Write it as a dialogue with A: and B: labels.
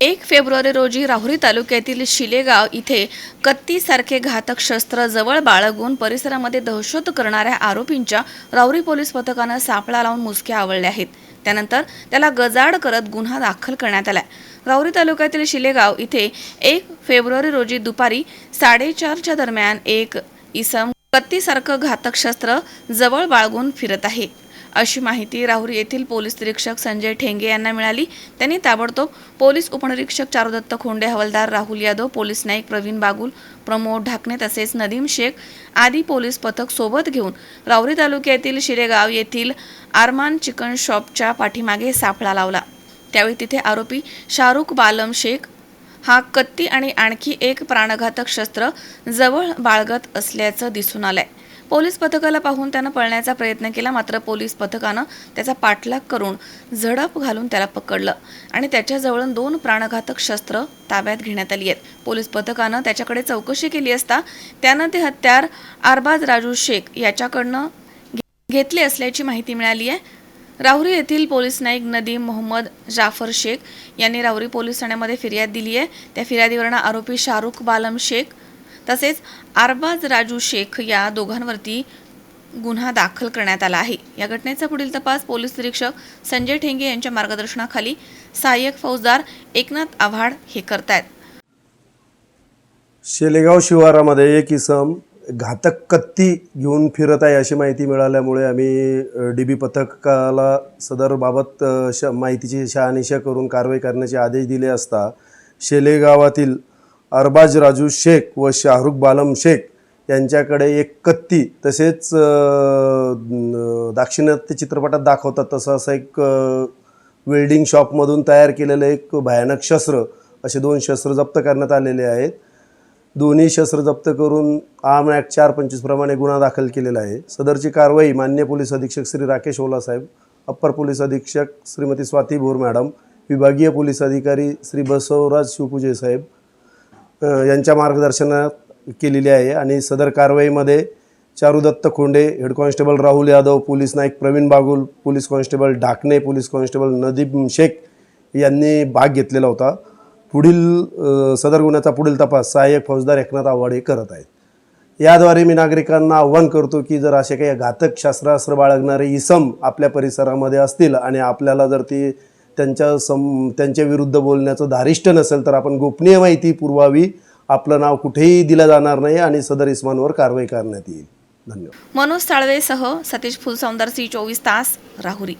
A: एक फेब्रुवारी रोजी राहुरी तालुक्यातील शिलेगाव इथे कत्तीसारखे घातक शस्त्र जवळ बाळगून परिसरामध्ये दहशत करणाऱ्या आरोपींच्या राहुरी पोलीस पथकानं सापळा लावून मुसक्या आवळल्या आहेत. त्यानंतर त्याला गजाड करत गुन्हा दाखल करण्यात आला राहुरी तालुक्यातील शिलेगाव इथे एक फेब्रुवारी रोजी दुपारी साडेचारच्या दरम्यान एक इसम कत्तीसारखं घातक शस्त्र जवळ बाळगून फिरत आहे. अशी माहिती राहुरी येथील पोलीस निरीक्षक संजय ठेंगे यांना मिळाली. त्यांनी ताबडतोब पोलीस उपनिरीक्षक चारुदत्त खोंडे हवालदार राहुल यादव पोलीस नाईक प्रवीण बागुल प्रमोद ढाकणे तसेच नदीम शेख आदी पोलीस पथक सोबत घेऊन राहुरी तालुक्यातील शिरेगाव येथील आरमान चिकन शॉपच्या पाठीमागे सापळा लावला. त्यावेळी तिथे आरोपी शाहरुख बालम शेख हा कत्ती आणि आणखी एक प्राणघातक शस्त्र जवळ बाळगत असल्याचं दिसून आलंय. पोलीस पथकाला पाहून त्यानं पळण्याचा प्रयत्न केला मात्र पोलीस पथकानं त्याचा पाठलाग करून झडप घालून त्याला पकडलं आणि त्याच्याजवळून दोन प्राणघातक शस्त्र ताब्यात घेण्यात आली आहेत. पोलीस पथकानं त्याच्याकडे चौकशी केली असता त्यानं ते हत्यार आरबाज राजू शेख याच्याकडनं घे- घेतले असल्याची माहिती मिळाली आहे. राहुरी येथील पोलीस नाईक नदीम मोहम्मद जाफर शेख यांनी राहुरी पोलीस ठाण्यामध्ये फिर्याद दिली आहे. त्या फिर्यादीवरनं आरोपी शाहरुख बालम शेख तसेच आरबाज राजू शेख या दोघांवरती गुन्हा दाखल करण्यात आला आहे. या घटनेचा पुढील तपास पोलीस निरीक्षक संजय ठेंगे यांच्या मार्गदर्शनाखाली सहाय्यक फौजदार एकनाथ आव्हाड हे करतायत.
B: शेलेगाव शिवारामध्ये एक इसम घातक कत्ती घेऊन फिरत आहे अशी माहिती मिळाल्यामुळे आम्ही डी बी पथकाला सदरबाबत श माहितीची शहानिशा करून कारवाई करण्याचे आदेश दिले असता शेलेगावातील अरबाज राजू शेख व शाहरुख बालम शेख यांच्याकडे एक कत्ती तसेच दाक्षिणात्य चित्रपटात दाखवतात. तसं असं एक वेल्डिंग शॉपमधून तयार केलेलं एक भयानक शस्त्र असे दोन शस्त्र जप्त करण्यात आलेले आहेत. दोन्ही शस्त्र जप्त करून आर्म ॲक्ट चार पंचवीसप्रमाणे गुन्हा दाखल केलेला आहे. सदरची कारवाई मान्य पोलीस अधीक्षक श्री राकेश ओला साहेब अप्पर पोलीस अधीक्षक श्रीमती स्वाती भोर मॅडम विभागीय पोलीस अधिकारी श्री बसवराज शिवपूजे साहेब यांच्या मार्गदर्शनात केलेली आहे आणि सदर कारवाईमध्ये Charudatt Khonde head constable Rahul Yadav police Naik Pravin Bagul police constable Dhakane police constable Nadeep Shaikh यांनी भाग घेतलेला होता. पुढील सदर गुन्ह्याचा पुढील तपास सहाय्यक फौजदार एकनाथ आव्हाडे करत आहेत. याद्वारे मी नागरिकांना आव्हान करतो की जर असे काही घातक शस्त्रास्त्र बाळगणारे इसम आपल्या परिसरामध्ये असतील आणि आपल्याला जर ती त्यांच्या सम त्यांच्या विरुद्ध बोलण्याचं धारिष्ट नसेल तर आपण गोपनीय माहिती पुरवावी. आपलं नाव कुठेही दिलं जाणार नाही आणि सदर इस्मांवर कारवाई करण्यात येईल. धन्यवाद.
A: मनोज साळवेसह सतीश फुलसौंदर सी चोवीस तास राहुरी.